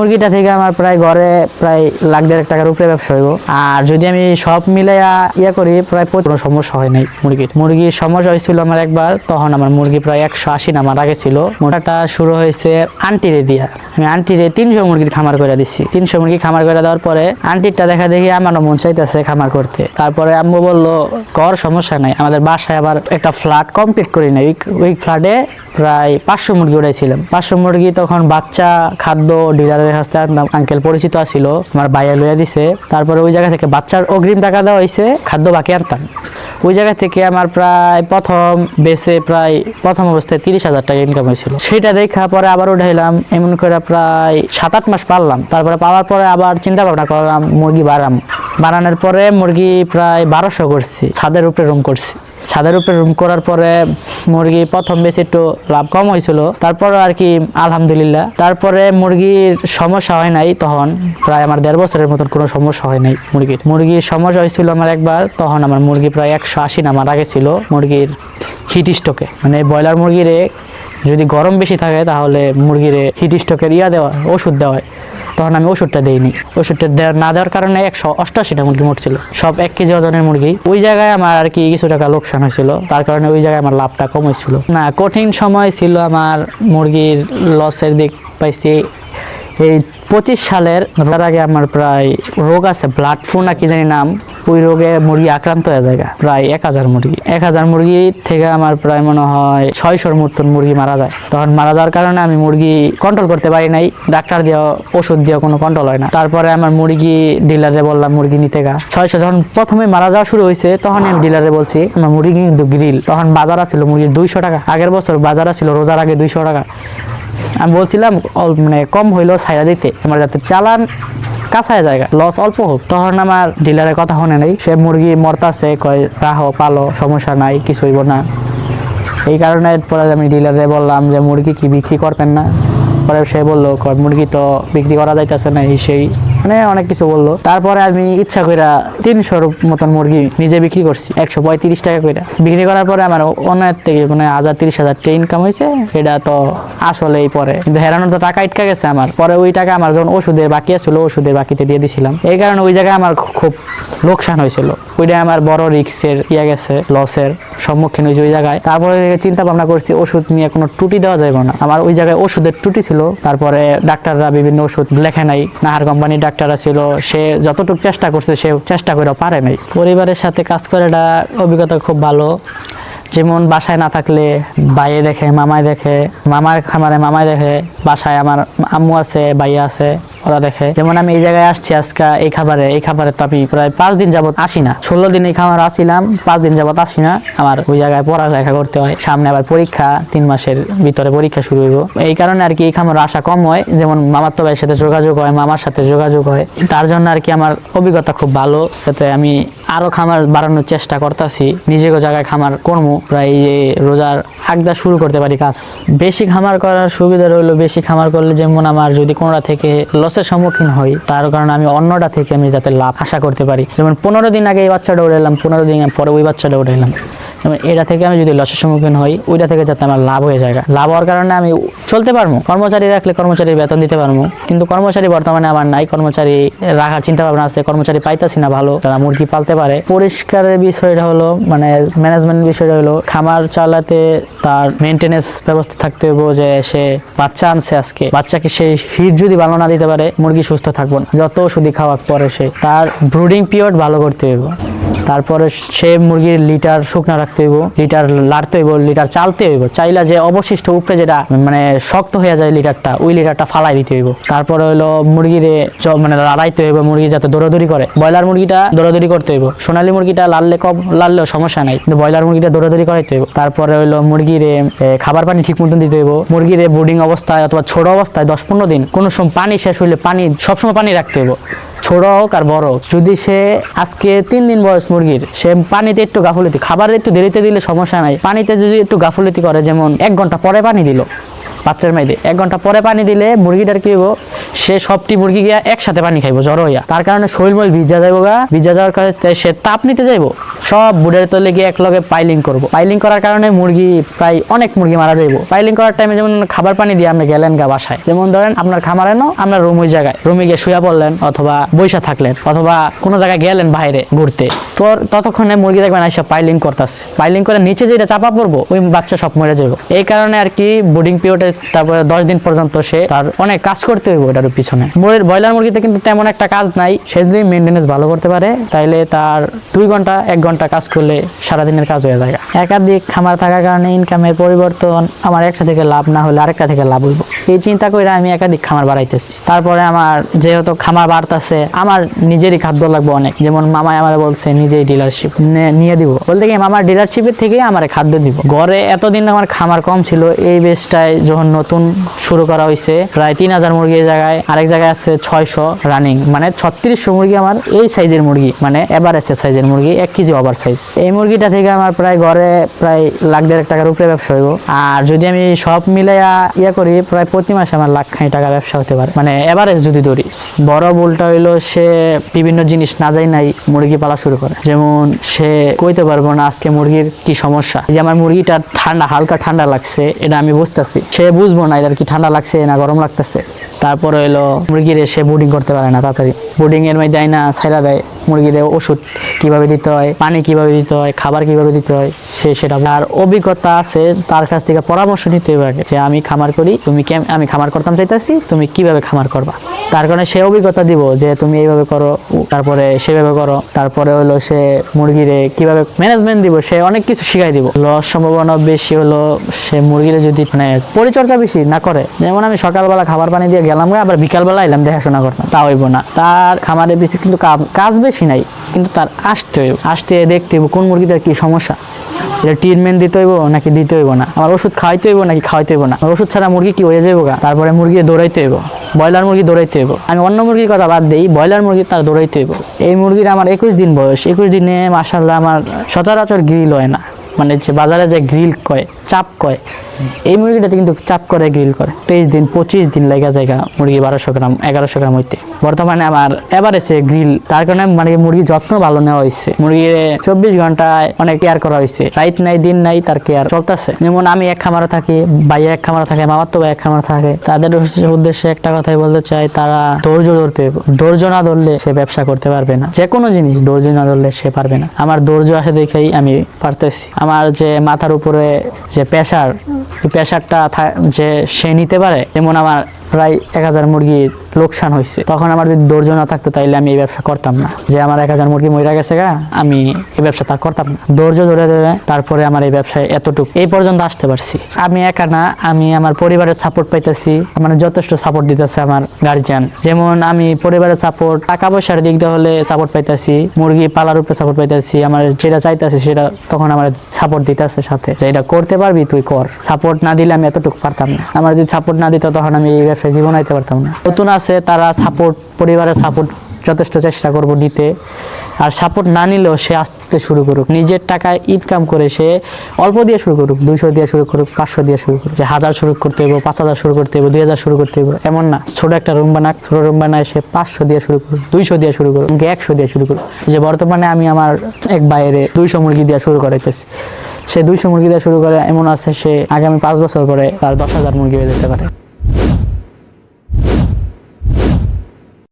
মুরগিটা থেকে আমার প্রায় ঘরে প্রায় লাখ দেড় টাকার উপরে ব্যবসা হইব। আর যদি আমি সব মিলাইয়া ইয়ে করি, প্রায় কোনো সমস্যা হয় নাই মুরগির। মুরগির সমস্যা হয়েছিল আমার একবার, তখন আমার মুরগি প্রায় একশো আশি নামার আগে ছিল। মোটাটা শুরু হয়েছে আন্টিরে দিয়া। আমি আন্টিরে তিনশো মুরগির খামার করে দিচ্ছি তিনশো মুরগি খামার করে দেওয়ার পরে আন্টিরটা দেখা দেখি আমারও মন চাইতেছে খামার করতে। তারপরে আম্মু বলল, কর, সমস্যা নাই। আমাদের বাসায় আবার একটা ফ্ল্যাট কমপ্লিট করি নাই। ওই- ওই ফ্ল্যাটে প্রায় পাঁচশো মুরগি উড়াইছিলাম। পাঁচশো মুরগি তখন বাচ্চা, খাদ্য, ডিলারের কাছ থেকে আঙ্কেল পরিচিত আছিল, আমার বাইরে লইয়া দিছে। তারপরে ওই জায়গা থেকে বাচ্চার অগ্রিম টাকা দেওয়া হয়েছে খাদ্য বাকি আনতাম। ওই জায়গা থেকে আমার প্রায় প্রথম বেসে প্রায় প্রথম অবস্থায় তিরিশ হাজার টাকা ইনকাম হয়েছিল। সেটা দেখা পরে আবার উঠাইলাম, এমন করে প্রায় সাত আট মাস পারলাম তারপরে পাওয়ার পরে আবার চিন্তা ভাবনা করলাম, মুরগি বাড়াম। বাড়ানোর পরে মুরগি প্রায় বারোশো করছি, ছাদের উপরে রুম করছি। ছাদের উপরে রুম করার পরে মুরগি প্রথম বেশি একটু লাভ কম হয়েছিল। তারপর আর কি আলহামদুলিল্লাহ। তারপরে মুরগির সমস্যা হয় নাই তখন। প্রায় আমার দেড় বছরের মতন কোনো সমস্যা হয় নাই মুরগির। মুরগির সমস্যা হয়েছিল আমার একবার, তখন আমার মুরগি প্রায় একশো আশি নামার আগে ছিল মুরগির হিট স্ট্রোকে মানে ব্রয়লার মুরগিরে যদি গরম বেশি থাকে তাহলে মুরগিরে হিট স্ট্রোকের ইয়া দেওয়া, ওষুধ দেওয়া হয়। তখন আমি ওষুধটা দিইনি। ওষুধটা না দেওয়ার কারণে একশো অষ্টাশিটা মুরগি মরছিল। সব এক কেজি ওজনের মুরগি। ওই জায়গায় আমার আর কি কিছু টাকা লোকসান হয়েছিল। তার কারণে ওই জায়গায় আমার লাভটা কম হয়েছিল। না, কঠিন সময় ছিল আমার মুরগির লসের দিক পাইছি। এই পঁচিশ সালের আগে আমার প্রায় রোগ আছে ব্লাড ফ্লু না কি জানি নাম। ওই রোগে মুরগি আক্রান্ত হয়ে যায় প্রায় এক হাজার মুরগি। এক হাজার মুরগি থেকে আমার প্রায় মনে হয় ছয়শোর মতন মুরগি মারা যায়। তখন মারা যাওয়ার কারণে আমি মুরগি কন্ট্রোল করতে পারি নাই। ডাক্তার দিয়ে ওষুধ দিয়ে কোনো কন্ট্রোল হয় না। তারপরে আমার মুরগি ডিলারে বললাম, মুরগি নিতে গা। ছয়শো যখন প্রথমে মারা যাওয়া শুরু হয়েছে, তখন আমি ডিলারে বলছি, আমার মুরগি কিন্তু গ্রিল তখন বাজার ছিল মুরগির দুইশো টাকা। আগের বছর বাজার ছিল রোজার আগে দুইশো টাকা। আমি বলছিলাম মানে কম হইলেও ছাইরা দিতে। আমার যাতে চালান কাছায় জায়গা লস অল্প হোক। তখন আমার ডিলারের কথা শুনে নেই। সে মুরগি মরতাছে, কয়, রাহো, পালো, সমস্যা নাই, কিছু হইব না। এই কারণে পরে আমি ডিলারে বললাম যে, মুরগি কি বিক্রি করবেন না? পরে সে বলল, মুরগি তো বিক্রি করা যাইতেছে না, এই সেই মানে অনেক কিছু বলল। তারপরে আমি ইচ্ছা কইরা তিনশোর মতন মুরগি নিজে বিক্রি করছি, একশো পঁয়ত্রিশ টাকা কইরা। বিক্রি করার পরে আমার অনেক থেকে মানে হাজার তিরিশ হাজার টাকা ইনকাম হয়েছে এটা তো আসলেই পরে। কিন্তু হেরানোর তো টাকা ইটকা গেছে আমার। পরে ওই টাকা আমার যখন ওষুধের বাকি আছিল ওষুধের বাকিতে দিয়ে দিছিলাম। এই কারণে ওই জায়গায় আমার খুব লোকসান হয়েছিল। ওইটা আমার বড় রিক্সের ইয়ে গেছে, লসের সম্মুখীন হয়েছে ওই জায়গায়। তারপরে চিন্তা ভাবনা করছি, ওষুধ নিয়ে কোনো ত্রুটি দেওয়া যাবে না। আমার ওই জায়গায় ওষুধের ত্রুটি ছিল। তারপরে ডাক্তাররা বিভিন্ন ওষুধ লেখে নাই। নাহার কোম্পানির ডাক্তাররা ছিল, সে যতটুকু চেষ্টা করছে, সে চেষ্টা করে পারে নাই। পরিবারের সাথে কাজ করাটা অভিজ্ঞতা খুব ভালো। যেমন বাসায় না থাকলে বাইয়ে দেখে, মামায় দেখে, মামার খামারে মামায় দেখে, বাসায় আমার আম্মু আছে বাইয়া আছে। ওরা দেখে। যেমন আমি এই জায়গায় আসছি আজকে এই খাবারে এই খাবারে তো আমি প্রায় পাঁচ দিন যাবত আসি না। ষোলো দিন এই খাবার আসিলাম, পাঁচ দিন যাবত আসি না। আমার ওই জায়গায় পড়ালেখা করতে হয়। সামনে আবার পরীক্ষা, তিন মাসের ভিতরে পরীক্ষা শুরু হইব। এই কারণে আর কি এই খামার আশা কম হয়। যেমন মামার তো ভাইয়ের সাথে যোগাযোগ হয়, মামার সাথে যোগাযোগ হয়। তার জন্য আর কি আমার অভিজ্ঞতা খুব ভালো, যাতে আমি আরও খামার বাড়ানোর চেষ্টা করতেছি। নিজেকে জায়গায় খামার করব প্রায় এই রোজার আগদা শুরু করতে পারি কাজ। বেশি খামার করার সুবিধা রইল, বেশি খামার করলে যেমন আমার যদি কোনোটা থেকে লসের সম্মুখীন হই, তার কারণে আমি অন্যটা থেকে আমি যাতে লাভ আশা করতে পারি। যেমন পনেরো দিন আগে এই বাচ্চাটা এলাম, পনেরো দিন পরে ওই বাচ্চাটা উড়াইলাম যেমন এটা থেকে আমি যদি লসের সম্মুখীন হই, ওইটা থেকে যাতে আমার লাভ হয়ে যায়। লাভ হওয়ার কারণে আমি চলতে পারব, কর্মচারী রাখলে কর্মচারীর বেতন দিতে পারব। কিন্তু কর্মচারী বর্তমানে আমার নাই, কর্মচারী রাখার চিন্তা ভাবনা আছে, কর্মচারী পাইতাছি না ভালো, তারা মুরগি পালতে পারে। পরিষ্কারের বিষয়টা হলো মানে ম্যানেজমেন্ট বিষয়টা হলো, খামার চালাতে তার মেনটেনেন্স ব্যবস্থা থাকতে হবে যে সে বাচ্চা আনছে আজকে। বাচ্চাকে সে হিট যদি ভালো না দিতে পারে, মুরগি সুস্থ থাকব না। যত ওষুধি খাওয়ার পরে সে, তার ব্রুডিং পিরিয়ড ভালো করতে হইব। তারপরে সে মুরগির লিটার শুকনা রাখতে হইব, লিটার লাড়তে হইব, লিটার চালতে হইব। চাইলা যে অবশিষ্ট উপরে যেটা মানে শক্ত হয়ে যায় লিটারটা, ওই লিটারটা ফালাই দিতে হইব। তারপরে হইল মুরগিরে মানে লাড়াইতে হইব মুরগি যাতে দৌড়াদৌড়ি করে। ব্রয়লার মুরগিটা দৌড়াদৌড়ি করতে হইব। সোনালী মুরগিটা লাললে কম লাললেও সমস্যা নাই। কিন্তু ব্রয়লার মুরগিটা দৌড়াদৌড়ি করাইতে হইব। তারপরে হইল মুরগিরে খাবার পানি ঠিক মতন দিতে হইব। মুরগিরে বোর্ডিং অবস্থায় অথবা ছোট অবস্থায় দশ পনেরো দিন কোনো সময় পানি শেষ হইলে পানি, সবসময় পানি রাখতে হইব। ছোট হোক আর বড় হোক, যদি সে আজকে তিন দিন বয়স মুরগির, সে পানিতে একটু গাফলতি খাবার একটু দেরিতে দিলে সমস্যা নাই। পানিতে যদি একটু গাফলতি করে, যেমন এক ঘণ্টা পরে পানি দিল, বাচ্চার মাইদে এক ঘণ্টা পরে পানি দিলে মুরগিটার কি হব সে সবটি মুরগি গিয়া একসাথে পানি খাইবো, জ্বর হইয়া। তার কারণে শরীর মল ভিজা যাইবো গা, ভিজা যাওয়ার কারণে সে তাপ নিতে যাইবো। সব বুড়ের তলে গিয়ে এক লগে পাইলিং করব। পাইলিং করার কারণে মুরগি প্রায় অনেক মুরগি মারা যাইবো। পাইলিং করার টাইমে যেমন খাবার পানি দিয়ে আপনি গেলেন গা বাসায়। যেমন ধরেন আপনার খামারে নো আপনার রুম ওই জায়গায়। রুমে গিয়ে শুয়ে পড়লেন অথবা বৈশা থাকলেন অথবা কোনো জায়গায় গেলেন বাইরে ঘুরতে। তোর ততক্ষণে মুরগি দেখবেন আইসা পাইলিং করতেছে। পাইলিং করে নিচে যেটা চাপা পড়ব, ওই বাচ্চা সব মরে যাব এই কারণে আর কি বোর্ডিং পিরিয়ডে তারপরে দশ দিন পর্যন্ত সে তার অনেক কাজ করতে হইব এটার পিছনে। ব্রয়লার মুরগিতে কিন্তু তেমন একটা কাজ নাই, সে যদি মেনটেনেন্স ভালো করতে পারে, তাইলে তার দুই ঘণ্টা, এক ঘণ্টা কাজ করলে সারাদিনের কাজ হয়ে যায়। একাধিক খামার থাকার কারণে ইনকামের পরিবর্তন আমার একটা থেকে লাভ না হলে আরেকটা থেকে লাভ হইব। এই চিন্তা করে আমি একাধিক খামার বাড়াইতেছি। তারপরে আমার যেহেতু খামার বাড়তেছে, আমার নিজেরই খাদ্য লাগবে অনেক। যেমন মামাই আমার বলছে, নিজেই ডিলারশিপ নিয়ে দিব। বলতে কি, মামার ডিলারশিপের থেকে আমার খাদ্য দিব। ঘরে এতদিন আমার খামার কম ছিল, এই বেসটায় যখন নতুন শুরু করা হয়েছে প্রায় তিন হাজার মুরগির জায়গায় আরেক জায়গায় আছে ছয়শো রানিং মানে ছত্রিশশো মুরগি আমার এই সাইজের মুরগি মানে এভারেস্টের সাইজের মুরগি, এক কেজি ওভার সাইজ এই মুরগিটা থেকে আমার প্রায় ঘরে প্রায় লাখ দেড় টাকার উপরে ব্যবসা হইব। আর যদি আমি সব ইয়ে করি, প্রায় প্রতি মাসে আমার লাখ খানি টাকা ব্যবসা হতে পারে। মানে যদি ধরি, বড় হইল সে বিভিন্ন জিনিস না যাই নাই মুরগি পালা শুরু করে। যেমন সে কইতে পারব না আজকে মুরগির কি সমস্যা। যে আমার মুরগিটা ঠান্ডা, হালকা ঠান্ডা লাগছে, এটা আমি বুঝতেছি। সে বুঝব না এটার কি ঠান্ডা লাগছে না গরম লাগতেছে। তারপরে হইল মুরগিরে সে বোর্ডিং করতে পারে না, তাড়াতাড়ি। বোর্ডিংয়ের মধ্যে না ছাইরা দেয়, মুরগিরে ওষুধ। কীভাবে দিতে হয়, পানি কীভাবে দিতে হয়, খাবার কীভাবে দিতে হয়, সে সেটা আর অভিজ্ঞতা আছে, তার কাছ থেকে পরামর্শ নিতে হবে যে আমি খামার করি, তুমি কেম- আমি খামার করতাম চাইতেছি, তুমি কীভাবে খামার করবা? তার কারণে সে অভিজ্ঞতা দিব, যে তুমি এইভাবে করো, তারপরে সেভাবে করো, তারপরে হলো সে মুরগিরে কীভাবে ম্যানেজমেন্ট দিব, সে অনেক কিছু শিখাই দিব। লস সম্ভাবনা বেশি হলো, সে মুরগিরে যদি মানে পরিচর্যা বেশি না করে, যেমন আমি সকালবেলা খাবার পানি দিয়ে গেলাম আবার বিকালবেলা এলাম দেখাশোনা করতাম, তা হইব না। তার খামারে বেশি কিন্তু কাজ বেশি নাই। কিন্তু তার আসতে হইব। আসতে দেখতে হইব কোন মুরগিটার কি সমস্যা। এটা ট্রিটমেন্ট দিতে হইব নাকি দিতে হইব না। আমার ওষুধ খাওয়াইতে হইব নাকি খাওয়াইতে হইব না। ওষুধ ছাড়া মুরগি কি হয়ে যাব তারপরে মুরগি দৌড়াইতে হইব। ব্রয়লার মুরগি দৌড়াইতে হইব। আমি অন্য মুরগির কথা বাদ দিই, ব্রয়লার মুরগি তার দৌড়াইতে হইব। এই মুরগির আমার একুশ দিন বয়স। একুশ দিনে মাসাল্লাহ আমার সচরাচর গ্রিল হয় না। মানে যে বাজারে যে গ্রিল কয় চাপ কয় এই মুরগিটাতে কিন্তু চাপ করে গ্রিল করে। তেইশ দিন, পঁচিশ দিন লেগে জায়গা মুরগি বারোশো গ্রাম, এগারোশো গ্রাম হইতে। বর্তমানে আমার এভারেজে গ্রিল তার কারণে মানে মুরগির যত্ন ভালো নেওয়া হয়েছে মুরগির চব্বিশ ঘন্টায় অনেক কেয়ার করা হয়েছে রাইট নাই, দিন নাই, তার কেয়ার চলতেছে। যেমন আমি এক খামারে থাকি ভাইয়া এক খামারে থাকে মামার তো ভাই এক খামারে থাকে, তাদের উদ্দেশ্যে একটা কথাই বলতে চাই, তারা ধৈর্য ধরতে। ধৈর্য না ধরলে সে ব্যবসা করতে পারবে না। যে কোনো জিনিস ধৈর্য না ধরলে সে পারবে না। আমার ধৈর্য আসে দেখেই আমি পারতেছি। আমার যে মাথার উপরে যে প্রেশার এই প্রেশারটা যে সে নিতে পারে যেমন আমার প্রায় এক হাজার মুরগি লোকসান হয়েছে তখন আমার যদি ধৈর্য না থাকতো, তাইলে আমি এই ব্যবসা করতাম না। যে আমার এক হাজার মুরগি মরে গেছে গা, আমি এই ব্যবসা তার করতাম না। ধৈর্য ধরে ধরে তারপরে আমার এই ব্যবসায় এতটুকু। এই পর্যন্ত আসতে পারছি। আমি একা না, আমি আমার পরিবারের সাপোর্ট পাইতেছি। মানে যথেষ্ট সাপোর্ট দিতেছে আমার গার্জিয়ান যেমন আমি পরিবারের সাপোর্ট টাকা পয়সার দিক দিয়ে হলে সাপোর্ট পাইতেছি। মুরগি পালার উপরে সাপোর্ট পাইতেছি। আমার যেটা চাইতেছি সেটা তখন আমার সাপোর্ট দিতেছে সাথে। যে এটা করতে পারবি, তুই কর। সাপোর্ট না দিলে আমি এতটুকু পারতাম না। আমার যদি সাপোর্ট না দিত, তখন আমি এই ব্যবসায় জীবন আইতে পারতাম না। নতুন আছে, তারা সাপোর্ট পরিবারের সাপোর্ট যথেষ্ট চেষ্টা করব নিতে। আর সাপোর্ট না নিলেও সে আসতে শুরু করুক। নিজের টাকায় ইনকাম করে সে অল্প দিয়ে শুরু করুক, দুইশো দিয়ে শুরু করুক, পাঁচশো দিয়ে শুরু করুক, যে হাজার শুরু করতে হবে পাঁচ হাজার শুরু করতে হবে দুই হাজার শুরু করতে হবে এমন না। ছোট একটা রুম বানাক, ছোট রুম বানায় সে পাঁচশো দিয়ে শুরু করুক, দুইশো দিয়ে শুরু করুক একশো দিয়ে শুরু করুক। যে বর্তমানে আমি আমার এক বাইরে দুইশো মুরগি দিয়ে শুরু করাইতেছি। সে দুইশো মুরগি দিয়ে শুরু করে, এমন আছে সে আগামী পাঁচ বছর পরে তার দশ হাজার মুরগি হয়ে যেতে পারে।